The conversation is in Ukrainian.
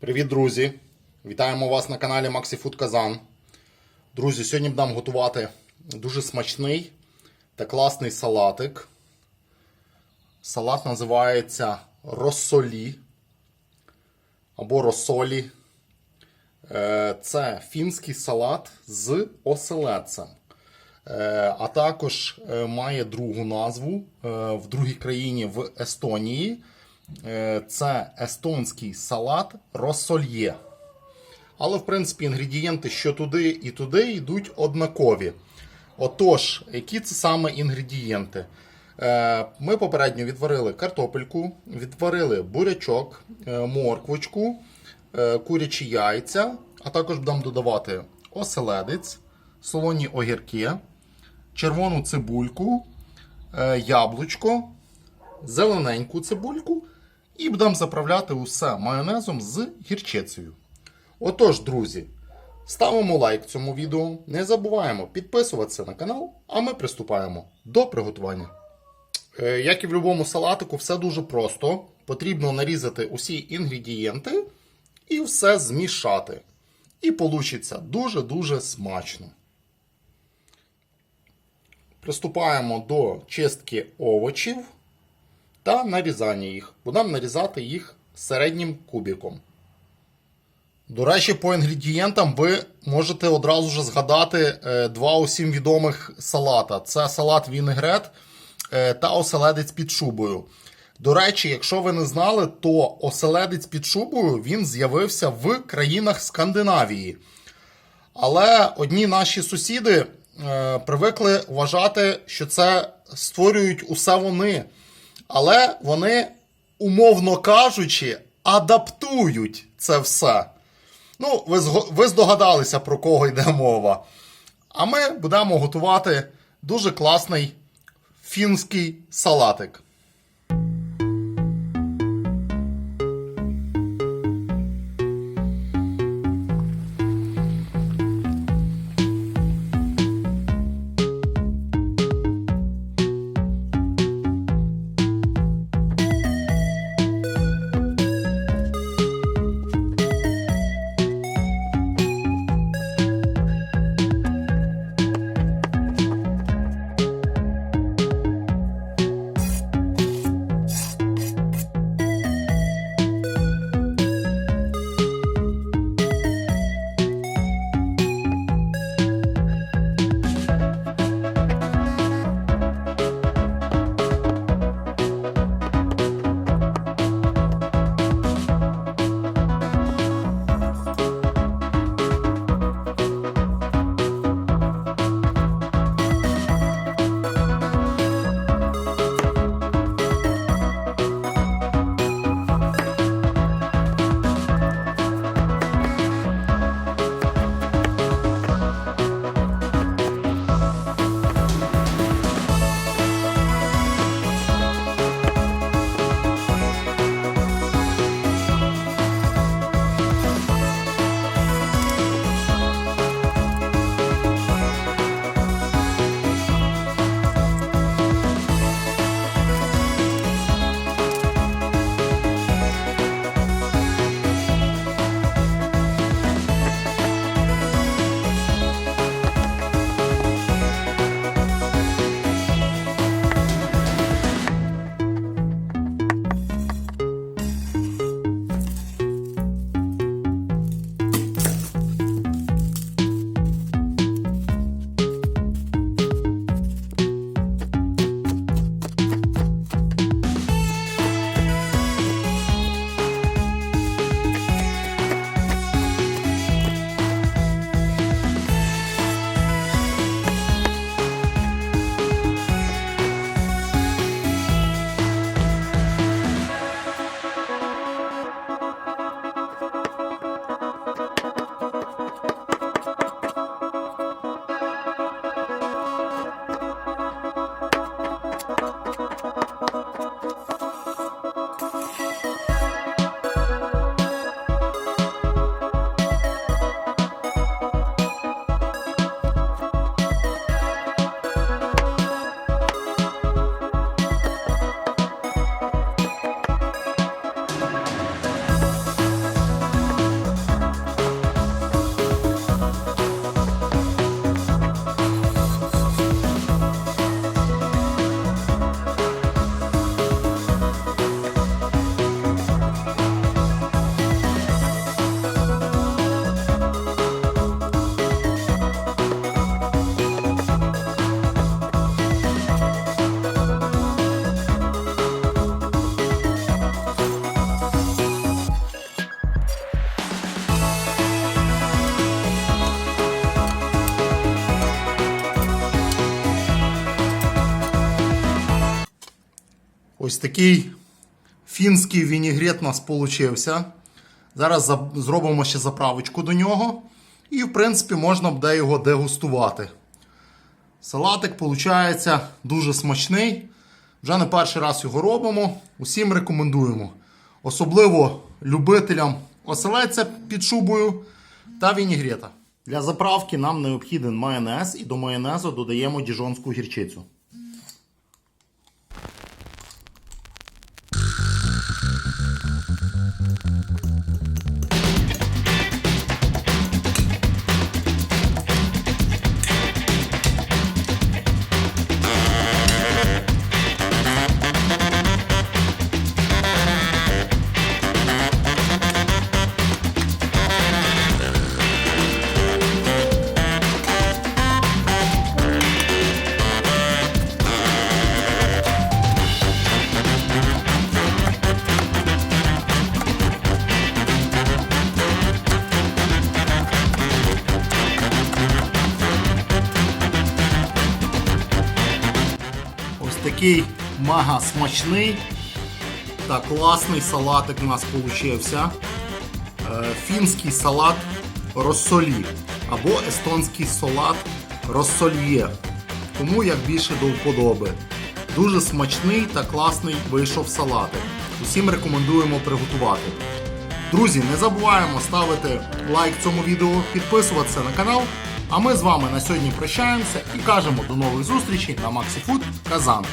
Привіт, друзі! Вітаємо вас на каналі MaxiFood Казан. Друзі, сьогодні будемо готувати дуже смачний та класний салатик. Салат називається розсолі або розсолі. Е, Це фінський салат з оселедцем. Е, А також е, має другу назву в другій країні в Естонії. Е, Це естонський салат розсольє. Але, в принципі, інгредієнти, що туди і туди, йдуть однакові. Отож, які це саме інгредієнти? Е, Ми попередньо відварили картопельку, відварили бурячок, е, морквочку, курячі яйця, а також будемо додавати оселедець, солоні огірки, червону цибульку, яблучко, зелененьку цибульку і будемо заправляти усе майонезом з гірчицею. Отож, друзі, ставимо лайк цьому відео, не забуваємо підписуватися на канал, а ми приступаємо до приготування. Е, Як і в будь-якому салатику, все дуже просто. Потрібно нарізати усі інгредієнти і все змішати. І вийде дуже-дуже смачно. Приступаємо до чистки овочів та нарізання їх. Будемо нарізати їх середнім кубиком. До речі, по інгредієнтам ви можете одразу ж згадати е, два усім відомих салата: це салат Вінегрет е, та оселедець під шубою. До речі, якщо ви не знали, то оселедець під шубою він з'явився в країнах Скандинавії. Але одні наші сусіди е, привикли вважати, що це створюють усе вони. Але вони, умовно кажучи, адаптують це все. Ну, ви, ви здогадалися, про кого йде мова. А ми будемо готувати дуже класний фінський салатик. Ось такий фінський вінігрет у нас получився. Зараз зробимо ще заправочку до нього. І, в принципі, можна буде його дегустувати. Салатик виходить дуже смачний. Вже не перший раз його робимо. Усім рекомендуємо. Особливо любителям оселедця під шубою та вінігрета. Для заправки нам необхіден майонез, і до майонезу додаємо діжонську гірчицю. Такий мага смачний та класний салатик у нас получився. Е, Фінський салат розсолі або естонський салат розсольє. Тому як більше до вподоби. Дуже смачний та класний вийшов салатик. Усім рекомендуємо приготувати. Друзі, не забуваємо ставити лайк цьому відео, підписуватися на канал. А ми з вами на сьогодні прощаємося і кажемо до нових зустрічей на MaxiFood Казан.